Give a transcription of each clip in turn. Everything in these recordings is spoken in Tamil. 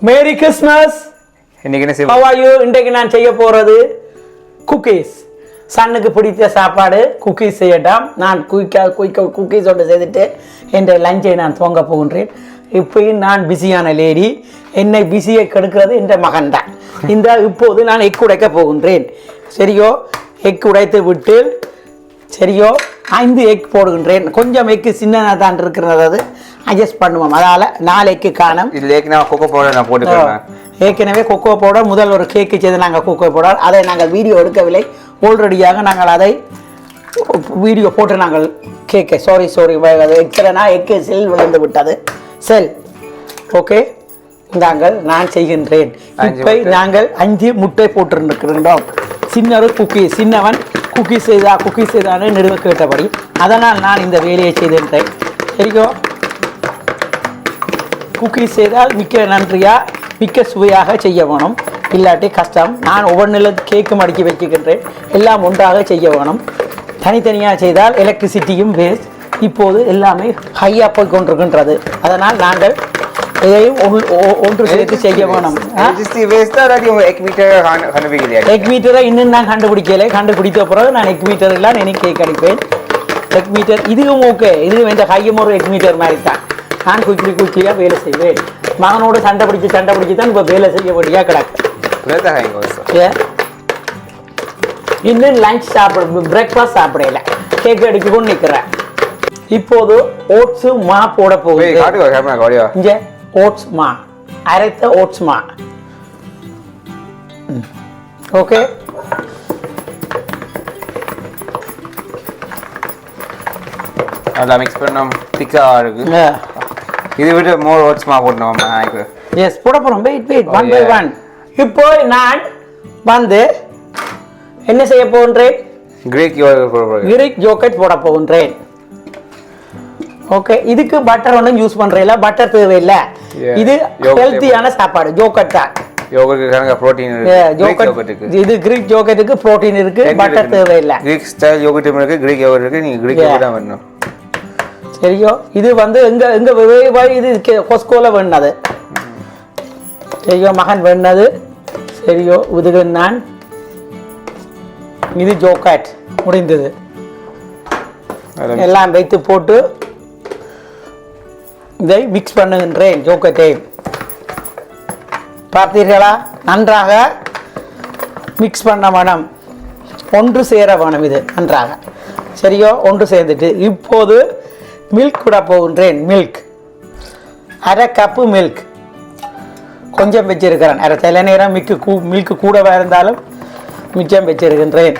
மேரி கிறிஸ்மஸ் இன்னைக்கு என்ன இன்றைக்கு நான் செய்ய போறது குக்கீஸ் சன்னுக்கு பிடித்த சாப்பாடு குக்கீஸ் செய்யட்டாம். நான் குயிக்கா குயிக்க குக்கீஸ் ஒன்று செய்துட்டு என்ற லஞ்சை நான் துவங்க போகின்றேன். இப்பயும் நான் பிஸியான லேடி என்னை பிஸியை கெடுக்கிறது என்ற மகன் தான். இந்த இப்போது நான் எக் உடைக்க போகின்றேன். சரியோ? எக் உடைத்து விட்டு சரியோ? ஐந்து எக் போடுகின்றேன். கொஞ்சம் எக்கு சின்னதாக தான் இருக்கிறது. அது அட்ஜஸ்ட் பண்ணுவோம். அதால் நாலு எக்கு காணும். இது ஏற்கனவே கொக்கோ பவுடர் நான் போட்டுக்கிறேன் ஏற்கனவே கொக்கோ பவுடர் முதல் ஒரு கேக்கு செய்து நாங்கள் கொக்கோ பவுடர் அதை நாங்கள் வீடியோ எடுக்கவில்லை. ஆல்ரெடியாக நாங்கள் அதை வீடியோ போட்டு நாங்கள் கேக்கு சாரி சாரி எக்ஸலனா எக்கு செல் விழுந்து விட்டது. செல். ஓகே நாங்கள் நான் செய்கின்றேன். இப்போ. நாங்கள் அஞ்சு முட்டை போட்டிருக்கின்றோம். சின்ன குக்கி சின்னவன் குக்கி செய்தா குக்கி செய்தான்னு நிறுவ கேட்டபடி. அதனால் நான் இந்த வேலையை செய்திருந்தேன் சரியோ குக்கி செய்தால் மிக்க நன்றியா? மிக்க சுவையாக செய்ய வேணும். இல்லாட்டி கஷ்டம். நான் ஒவ்வொன்றில் கேக்கும் அடுக்கி வச்சுக்கின்றேன் எல்லாம் ஒன்றாக செய்ய வேணும். தனித்தனியாக செய்தால் எலக்ட்ரிசிட்டியும் வேஸ்ட் இப்போது எல்லாமே ஹையாக போய் கொண்டிருக்கின்றது. அதனால் நாங்கள் இதையும் ஒன்று- சேர்த்து செய்ய வேணும். எக் மீட்டர் இன்னும் நான் கண்டுபிடிக்கல. கண்டுபிடித்த பிறகு நான் எக் மீட்டர் எல்லாம் எனக்கு கேக் அடிப்பேன். எக் மீட்டர் இதுவும் ஓகே இதுவும் இந்த கையும் ஒரு எக் மீட்டர் மாதிரி தான் நான் குயிக்லி குயிக்லியாக வேலை செய்வேன். மகனோடு சண்டை பிடிச்சி சண்டை பிடிச்சி தான் இப்போ வேலை செய்ய வேண்டியா கிடக்கு? இன்னும் லஞ்ச் சாப்பிட பிரேக்ஃபாஸ்ட் சாப்பிடல. கேக் அடிக்க கொண்டு நிற்கிறேன் இப்போது ஓட்ஸு மா போட போகுது. இங்கே ஓட்ஸ் மா. அரைத்த ஓட்ஸ் மா. ஓகே அதெல்லாம் மிக்ஸ் பண்ணோம் திக்கா இருக்கு. இது விட மோர் ஓட்ஸ்மா போடணும் எஸ் போட போகிறோம் wait wait one by. One இப்போ நான் வந்து என்ன செய்ய போகின்றேன்? கிரேக் போடுறது கிரிக் ஜோக்கெட் போட போகின்றேன். ஓகே இதுக்கு பட்டர் ஒன்றும் யூஸ் பண்ணுறதில்ல பட்டர் தேவையில்லை. இது ஹெல்த்தியான சாப்பாடு ஜோக்கெட் தான். இது கிரிக் ஜோக்கெட்டுக்கு ப்ரோட்டீன் இருக்கு பட்டர் தேவையில்லை. கிரீக் ஸ்டைல் இருக்கு கிரீக் யோகர்ட் இருக்கு நீங்க கிரீக் தான் வரணும். சரியோ இது வந்து எங்க எங்க இது கொஸ்கோல வேணது சரியோ மகன் வேணது சரியோ இதுக்கு நான். இது ஜோக்கட் முடிந்தது. எல்லாம் வைத்து போட்டு இதை மிக்ஸ் பண்ணுகின்றேன் ஜோக்கத்தை. பார்த்தீர்களா? நன்றாக மிக்ஸ் பண்ண வேணும் ஒன்று சேர வேணும் இது நன்றாக. சரியோ? ஒன்று சேர்ந்துட்டு. இப்போது மில்க் விட போகின்றேன் மில்க் அரை கப்பு மில்க் கொஞ்சம் வச்சிருக்கிறேன். அரை சில நேரம் மிக்கு கூ மில்க்கு கூடவா இருந்தாலும் மிச்சம் வச்சிருக்கின்றேன்.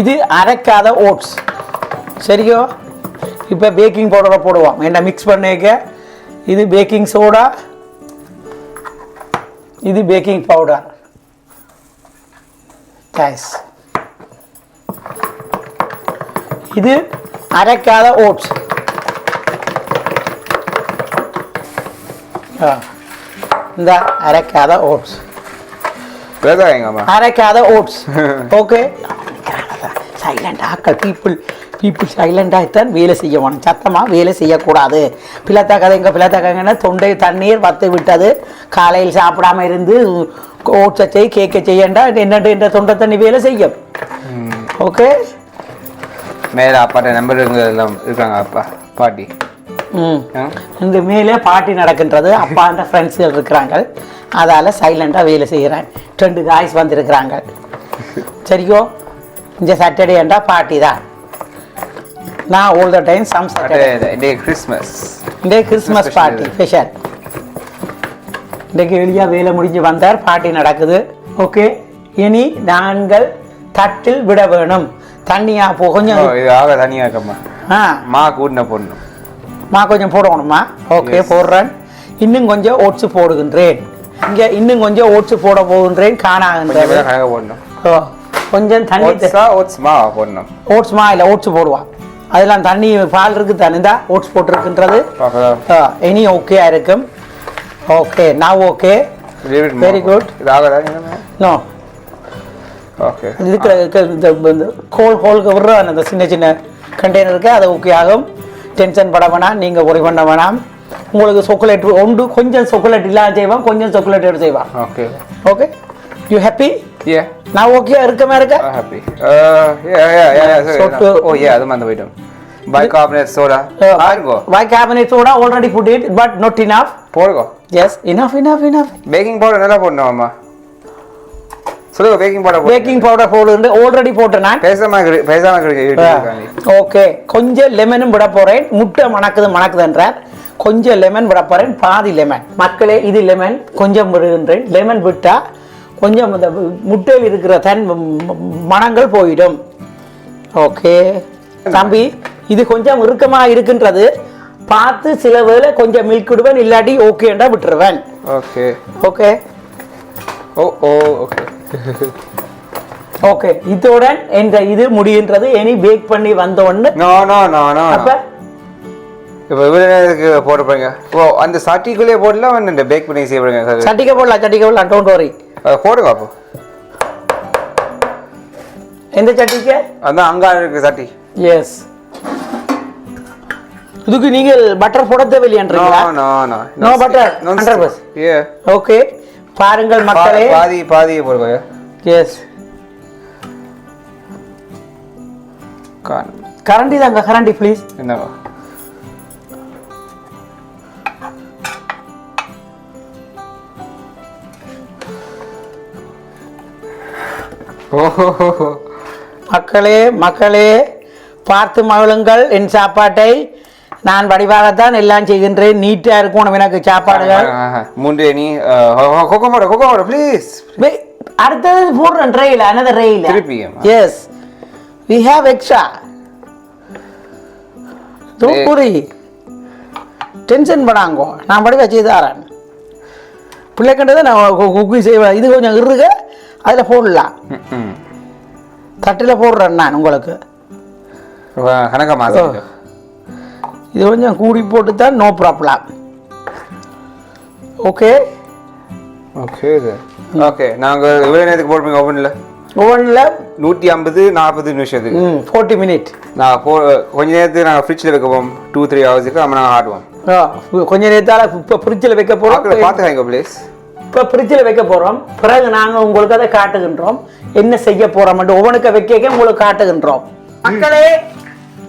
இது அரைக்காத ஓட்ஸ் சரியோ? இப்போ பேக்கிங் பவுடரை போடுவோம். என்ன மிக்ஸ் பண்ணிக்க? இது பேக்கிங் சோடா இது பேக்கிங் பவுடர் தேங்க்ஸ் இது அரைக்காத ஓட்ஸ். இந்த அரைக்காத ஓட்ஸ். அரைக்காத ஓட்ஸ். ஓகே சைலண்ட் ஆக்கள் பீப்புள் பீப்புள் சைலண்டாகத்தான் வேலை செய்ய வேணும். சத்தமாக வேலை செய்யக்கூடாது. பிள்ளத்தா கதைங்க பிள்ளத்தா கதைங்கன்னா தொண்டை தண்ணீர் வத்து விட்டது. காலையில் சாப்பிடாம இருந்து ஓட்ஸை செய் கேக்க செய்யண்டா என்னட்டு என்ற தொண்டை தண்ணி வேலை செய்யும். ஓகே மேல அப்பாட்ட நம்பர் எல்லாம் இருக்காங்க அப்பா பாட்டி? இந்த மேலே பார்ட்டி நடக்கின்றது அப்பான்ற ஃப்ரெண்ட்ஸுகள் இருக்கிறாங்க. அதால் சைலண்டாக வேலை செய்கிறேன் ரெண்டு காய்ஸ் வந்திருக்கிறாங்க. சரியோ? இந்த சாட்டர்டேண்டா பார்ட்டி தான். நான் all the time some Saturday day Christmas இந்த கிறிஸ்மஸ் பார்ட்டி. ஸ்பெஷல் இன்றைக்கு வெளியா வேலை முடிஞ்சு வந்தார் பார்ட்டி நடக்குது. ஓகே இனி நாங்கள் தட்டில் விட வேணும். தண்ணியா போ கொஞ்சம் ஆக தனியா இருக்கம்மா. ஆ. மா கூட்டின பொண்ணு. மா கொஞ்சம் போடணுமா? ஓகே. போடுறேன். இன்னும் கொஞ்சம் ஓட்ஸ் போடுகின்றேன். இங்கே இன்னும் கொஞ்சம் ஓட்ஸ் போட போகின்றேன் பேர் கணக்க போடணும். ஓ, கொஞ்சம் தண்ணி ஓட்ஸா மா போடணும். ஓட்ஸ் மா இல்லை ஓட்ஸ் போடுவான் அதெல்லாம் தண்ணி பால் இருக்கு தானே இந்த ஓட்ஸ் போட்டிருக்கின்றது. இனி ஓகே இருக்கும். ஓகே நான் ஓகே ஆக தானே நோ இருக்கிற இந்த கோல் ஹோலுக்கு விடுற அந்த சின்ன சின்ன கண்டெய்னருக்கு அது ஓகே ஆகும். டென்ஷன் பட வேணாம். நீங்கள் ஒரி பண்ண வேணாம். உங்களுக்கு சாக்லேட் ஒன்று கொஞ்சம் சாக்லேட் இல்லாம செய்வான். கொஞ்சம் சாக்லேட் எடுத்து செய்வான். ஓகே ஓகே யூ ஹாப்பி ஏ நான் ஓகே இருக்கமா இருக்க ஹாப்பி யா யா யா ஓ ஏ அது மறந்து போயிட்டோம். Bicarbonate soda Why cabinet soda already put it, but not enough. போடுங்க. Yes, enough, enough, enough. Baking powder நல்லா போடணும் அம்மா சொல்லுங்க பேக்கிங் பவுடர் பேக்கிங் பவுடர் போடு ஆல்ரெடி போட்டேன் நான். பேசாம பேசாம ஓகே கொஞ்சம் லெமனும் விட போறேன். முட்டை மணக்குது மணக்குதுன்றார். கொஞ்சம் லெமன் விட போறேன். பாதி லெமன் மக்களே இது லெமன் கொஞ்சம் விடுகின்றேன். லெமன் விட்டா கொஞ்சம் இந்த முட்டையில் இருக்கிற தன் ம- மணங்கள் போயிடும். ஓகே தம்பி இது கொஞ்சம் இறுக்கமா இருக்கின்றது. பார்த்து சில வேளை கொஞ்சம் மில்க் விடுவேன் இல்லாட்டி ஓகேண்டா விட்டுருவேன். Okay okay oh oh okay okay இத்துடன் என்ற இது முடிகின்றது. இனி பேக் பண்ணி வந்த உடனே நோ நோ நோ நோ அப்ப? இப்போ இவ்வளோ நேரத்துக்கு போட போறீங்க ஓ அந்த சட்டிக்குள்ளேயே போடலாம் வந்து பேக் பண்ணி செய்ய சார் சட்டிக்க போடலாம் சட்டிக்க போடலாம் டோன்ட் வரி போடுங்க அப்போ. எந்த சட்டிக்கு? அதான் அங்க இருக்கு சட்டி. எஸ் இதுக்கு நீங்கள் பட்டர் போட no தேவையில்லையன்றீங்களா? No no No. Butter, 100%. ஏ ஓகே பாருங்கள் மக்களே. பாதி பாதி போடுங்க. எஸ் கரண்டி தாங்க கரண்டி ப்ளீஸ் என்னவா? ஓஹோ மக்களே மக்களே பார்த்து மகிழுங்கள் என் சாப்பாட்டை. நான் வடிவாகத்தான் எல்லாம் செய்கின்றேன். நீட்டா இருக்கணும் எனக்கு சாப்பாடுகள். மூன்று நீ கொக்கோ போட கொக்கோ போட ப்ளீஸ் அடுத்தது போடுறேன் ட்ரெயில் another ரயில் திருப்பியும். எஸ் வி ஹேவ் எக்ஸ்ட்ரா தூக்குறி டென்ஷன் பண்ணாங்கோ நான் படி வச்சு தரேன் பிள்ளைக்கண்டதை நான் குக்கி செய்வேன் இது கொஞ்சம் இருக அதில் போடலாம். தட்டில் போடுறேன் நான் உங்களுக்கு. மாசம் இது கொஞ்சம் கூடி போட்டு தான் no problem okay okay okay நாங்க எவ்வளவு நேரத்துக்கு போடுறீங்க ஓவனில் ஓவனில் நூற்றி ஐம்பது நாற்பது நிமிஷத்துக்கு ஃபோர்ட்டி மினிட் நான் போ கொஞ்ச நேரத்துக்கு நாங்கள் ஃப்ரிட்ஜில் வைக்கப்போம் டூ த்ரீ ஹவர்ஸுக்கு நம்ம நாங்கள் ஆடுவோம் கொஞ்ச நேரத்தால் இப்போ ஃப்ரிட்ஜில் வைக்க போகிறோம் பார்த்துக்காங்க ப்ளீஸ் இப்போ ஃப்ரிட்ஜில் வைக்க போகிறோம் பிறகு நாங்கள் உங்களுக்கு அதை காட்டுகின்றோம். என்ன செய்ய போகிறோம் ஓவனுக்கு வைக்க உங்களுக்கு காட்டுகின்றோம். மக்களே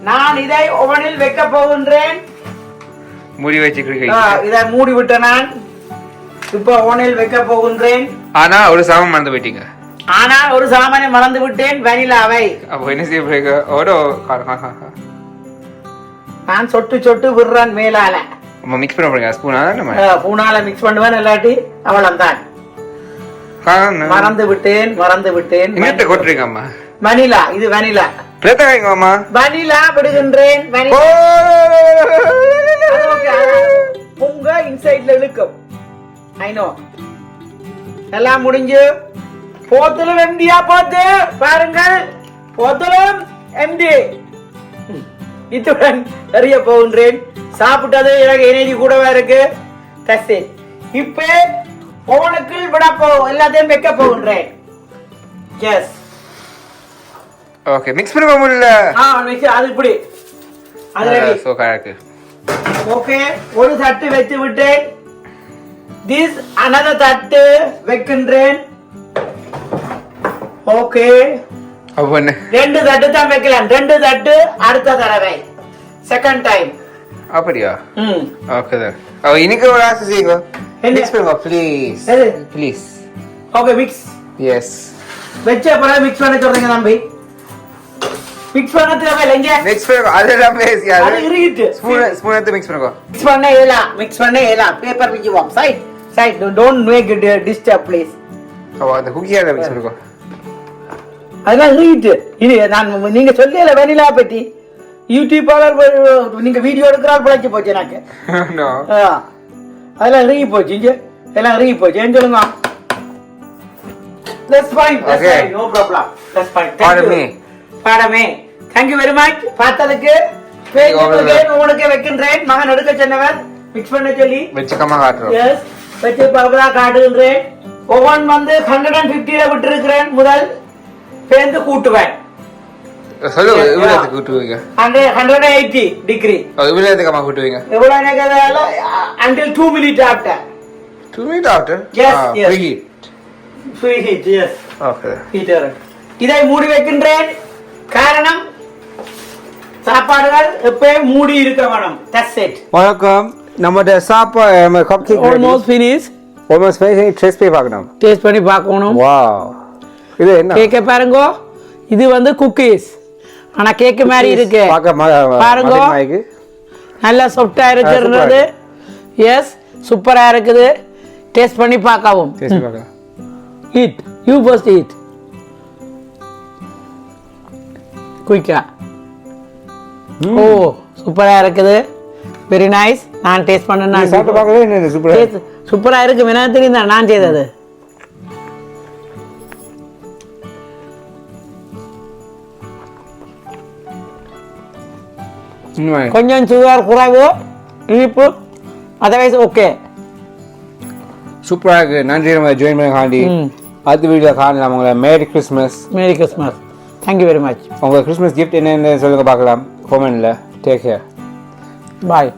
நான் இதை ஓவனில் வைக்க போகின்றேன். முடி வச்சுக்கிறீங்க ஆ, இதை மூடி விட்டேன் நான் இப்போ ஓவனில் வைக்க போகின்றேன். ஆனா ஒரு சாமம் மறந்து போயிட்டீங்க. ஆனால் ஒரு சாமானை மறந்து விட்டேன் வனிலாவை. அப்போ என்ன செய்ய போறீங்க? ஓடோ நான் சொட்டு சொட்டு விடுறேன் மேலால. நம்ம மிக்ஸ் பண்ண போறீங்க ஸ்பூனா நம்ம ஆ, பூனால மிக்ஸ் பண்ணுவேன் இல்லாட்டி அவளம்தான் மறந்து விட்டேன் மறந்து விட்டேன் கொட்டுறீங்க அம்மா. வனிலா இது வனிலா. பிரத்தாங்க அம்மா வனிலா. விடுகின்றேன் உங்க இன்சைட்ல இழுக்கும். ஐ நோ எல்லாம் முடிஞ்சு. போத்தலும் எம்டியா பார்த்து பாருங்கள். போத்தலும் எம்டி இத்துடன் அறிய போகின்றேன். சாப்பிட்டது எனக்கு எனர்ஜி கூடவா இருக்கு? கசி இப்ப ஓவனுக்குள் விட போ எல்லாத்தையும் வைக்க போகின்றேன். எஸ் ஓகே மிக்ஸ் பண்ண முடியல ஆ mix அது இப்படி. அது. சோ கரெக்ட் ஓகே ஒரு தட்டு வைத்து விட்டேன். திஸ் another தட்டு வைக்கின்றேன். ஓகே என்ன? ரெண்டு தட்டு தான் வைக்கலாம். ரெண்டு தட்டு அடுத்த தடவை. செகண்ட் டைம் அப்படியா? ம். ஓகே சார் அப்போ இன்னைக்கு ஒரு ஆசை செய்யுங்க? மிக்ஸ் பண்ணுங்க please? Please okay mix yes வச்ச பிறகு மிக்ஸ் பண்ண சொல்றீங்க தம்பி. மிக்ஸ் பண்ண தேவையில்லை இங்க. மிக்ஸ் பேசி அது ஸ்பூன் ஸ்பூன் எடுத்து மிக்ஸ் பண்ணுங்க மிக்ஸ் பண்ண மிக்ஸ் பண்ண இயலாம் paper விஞ்சுவோம் side side don't make it disturb please அப்போ அந்த மிக்ஸ் பண்ணுங்க. அதெல்லாம் இறுகிட்டு. இது நான் நீங்க சொல்லல வெனிலா பத்தி யூடியூப்பாளர் நீங்க வீடியோ எடுக்கிறால் பிழைச்சு போச்சு எனக்கு. அதெல்லாம் இறுகி போச்சு இங்க. எல்லாம் இறுகி போச்சு. ஏன் சொல்லுங்க? That's fine. That's Okay. fine. No problem. That's fine. Thank Pardon you. me. Thank you very much. பார்த்ததுக்கு உனக்கு வைக்கின்றேன். மகன் எடுக்க சொன்னவர் மிக்ஸ் பண்ண சொல்லி. வச்சுக்கமா காட்டுறோம். எஸ் வச்சு பரபரா காட்டுகின்றேன். ஒவ்வொன் வந்து ஹண்ட்ரட் அண்ட் பிப்டியில விட்டிருக்கிறேன் முதல். பேருந்து கூட்டுவேன். சொல்லு கூட்டுவீங்க? ஹண்ட்ரட் ஹண்ட்ரட் எயிட்டி டிகிரி இவ்வளோத்துக்கு கூட்டுவீங்க? எவ்வளோ நேரம் until two minute after two minute after Yes, yes. Pre pre heat yes okay heater இதை மூடி வைக்கின்றேன். காரணம் சாப்பாடுகள் எப்பயும் மூடி இருக்க வேணும் தட்ஸ் இட் வணக்கம். நம்மகிட்ட சாப்பாடு நம்ம cupcake almost finish almost test போய் பார்க்கணும். டேஸ்ட் பண்ணி பார்க்கணும். வா இது என்ன? கேக்க பாருங்க. இது வந்து குக்கீஸ் ஆனா கேக்கு மாதிரி இருக்கு. பாருங்க. நல்ல சாஃப்டா இருக்கிறது. எஸ் சூப்பரா இருக்குது. டேஸ்ட் பண்ணி பார்க்கவும். பண்ணி. ஈட் யூ ஃபர்ஸ்ட் ஈட் குயிக்கா. ஓ சூப்பரா இருக்குது. வெரி நைஸ் நான் டேஸ்ட் நீ பண்ணேன் சாப்பிட்டு பார்க்கவே என்ன சூப்பர்? சூப்பரா இருக்கு. என்ன தெரியும் தான். நான் செய்தது கொஞ்சம் சுகர் குறைவு இனிப்பு அதர்வைஸ் ஓகே சூப்பராக இருக்கு. நன்றி நம்ம ஜாயின் பண்ண காண்டி. அடுத்த வீடியோ காணலாம் உங்களை. Merry Christmas merry Christmas thank you very much உங்கள் கிறிஸ்மஸ் கிஃப்ட் என்னென்னு சொல்லுங்க பார்க்கலாம். கொமெண்டில் டேக் கேர் பாய்